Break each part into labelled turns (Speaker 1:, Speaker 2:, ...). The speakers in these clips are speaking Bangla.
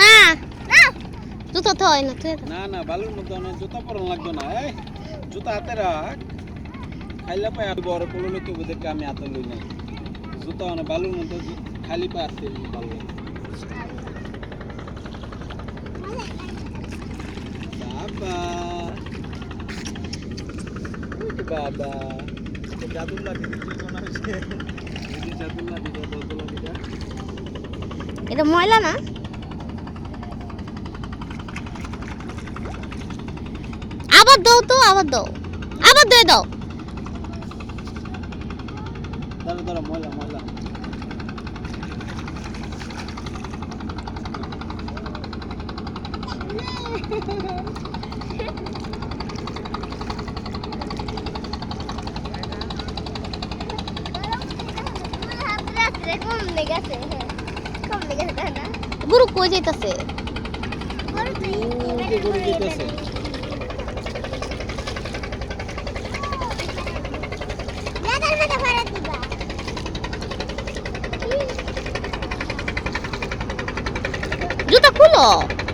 Speaker 1: না। জুতো তো হয় না তুই
Speaker 2: না। না বালুর মধ্যে অনেক জুতা পরান লাগতো না এই। জুতা হাতে রাখ। খাইলে পায়ে আর বড় পড়ল তো ওদেরকে আমি হাতে লই নাই। জুতা অনেক বালুর মধ্যে খালি পায়ে আসতে ভালো লাগে বাবা। বাবা জাদুল্লা দিদি দোতলা দিদা।
Speaker 1: এটা ময়লা না? আবার দাও তো আবার দাও। আবার দিয়ে দাও। গুরু কই যাইতাছে?
Speaker 2: গরু যেতেছে
Speaker 1: জুতা খুলো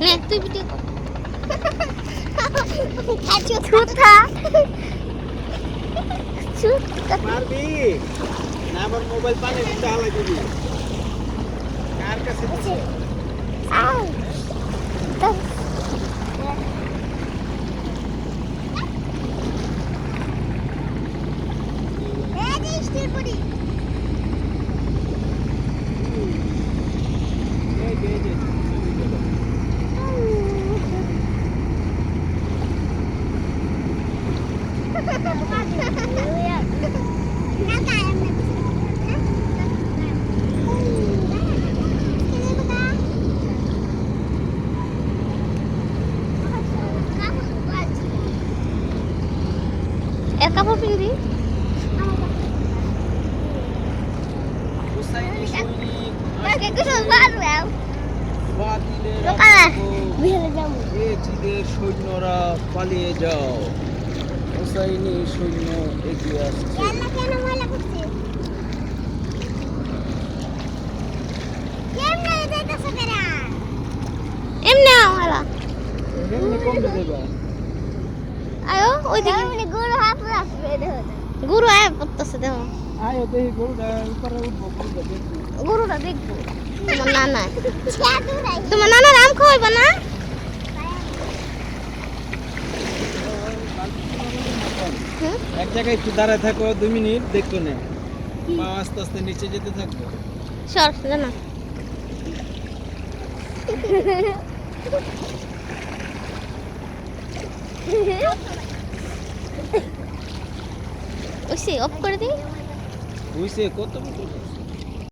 Speaker 1: নে তুই ভিডিও কর ছুটা ছুটা
Speaker 2: মারবি না আবার মোবাইল পানি দিতে দিবি। কার কাছে দিছে?
Speaker 1: আউ তা
Speaker 2: এই যে, এই যে, এই যে।
Speaker 1: এর কাপড়
Speaker 2: জিদের সৈন্যরা পালিয়ে যাও। হুসাইনি সৈন্য এগিয়ে আসছে।
Speaker 1: এমনি আমারা।
Speaker 2: এমনি কমবে দেবা
Speaker 1: আয়ো ওইদিকে। গুরু আয় পড়তেছে দেখো।
Speaker 2: আয় দেখি গরুটা উপরে উঠবো গরুটা দেখব।
Speaker 1: গরুটা দেখব। তোমার নানা। তোমার নানার আম খাওয়াইবা না?
Speaker 2: জায়গায় একটু দাঁড়ায় থাকো দুই মিনিট দেখো না। পা আস্তে আস্তে নিচে যেতে থাকব
Speaker 1: সর জানা। ওই অফ করে দিই।
Speaker 2: বুঝছে কত মিটার